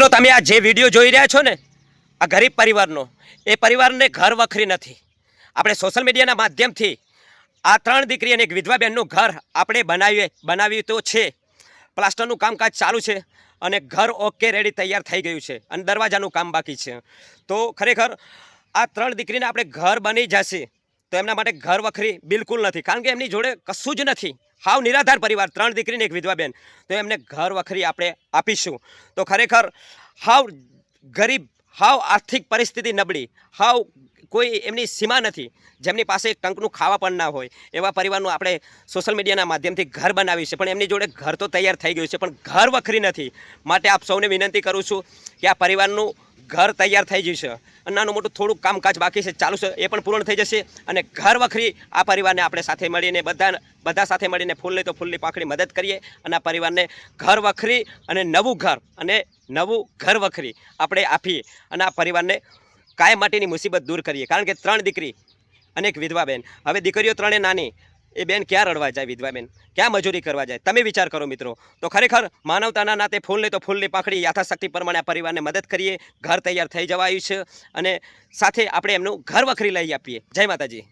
મિત્રો, તમે આ જે વીડિયો જોઈ રહ્યા છો ને, આ ગરીબ પરિવારનો, એ પરિવારને ઘર વખરી નથી. આપણે સોશિયલ મીડિયાના માધ્યમથી આ ત્રણ દીકરી અને એક વિધવા બહેનનું ઘર આપણે બનાવીએ, બનાવ્યું તો છે. પ્લાસ્ટરનું કામકાજ ચાલુ છે અને ઘર ઓકે રેડી તૈયાર થઈ ગયું છે અને દરવાજાનું કામ બાકી છે. તો ખરેખર આ ત્રણ દીકરીને આપણે ઘર બની જશે તો એમના માટે ઘર વખરી બિલકુલ નથી. કારણ કે એમની જોડે કશું જ નથી. હાવ નિરાધાર પરિવાર, ત્રણ દીકરીને એક વિધવા બેન તો એમને ઘર વખરી આપણે આપીશું. તો ખરેખર હાવ ગરીબ, હાવ આર્થિક પરિસ્થિતિ નબળી, હાવ કોઈ એમની સીમા નથી, જેમની પાસે એક ટંકનું ખાવા પણ ના હોય, એવા પરિવારનું આપણે સોશિયલ મીડિયાના માધ્યમથી ઘર બનાવ્યું છે. પણ એમની જોડે ઘર તો તૈયાર થઈ ગયું છે, પણ ઘર વખરી નથી. માટે આપ સૌને વિનંતી કરું છું કે આ પરિવારનું ઘર તૈયાર થઈ જશે અને નાનું મોટું થોડુંક કામકાજ બાકી છે, ચાલુ છે, એ પણ પૂર્ણ થઈ જશે. અને ઘર વખરી આ પરિવારને આપણે સાથે મળીને બધા બધા સાથે મળીને ફૂલની તો ફૂલની પાંખડી મદદ કરીએ. અને આ પરિવારને ઘર વખરી અને નવું ઘર, અને નવું ઘર વખરી આપણે આપીએ. અને આ પરિવારને કાયમ માટેની મુસીબત દૂર કરીએ. કારણ કે ત્રણ દીકરી અને એક વિધવા બેન. હવે દીકરીઓ ત્રણે નાની. એ બેન ક્યાં રડવા જાય વિધવા બેન? ક્યાં મજૂરી કરવા જાય? તમે વિચાર કરો મિત્રો. તો ખરેખર માનવતાના નાતે ફૂલને તો ફૂલની પાખડી યથાશક્તિ પ્રમાણે આ પરિવારને મદદ કરીએ. ઘર તૈયાર થઈ જવાયું છે અને સાથે આપણે એમનું ઘર વખરી લઈ આપીએ. જય માતાજી.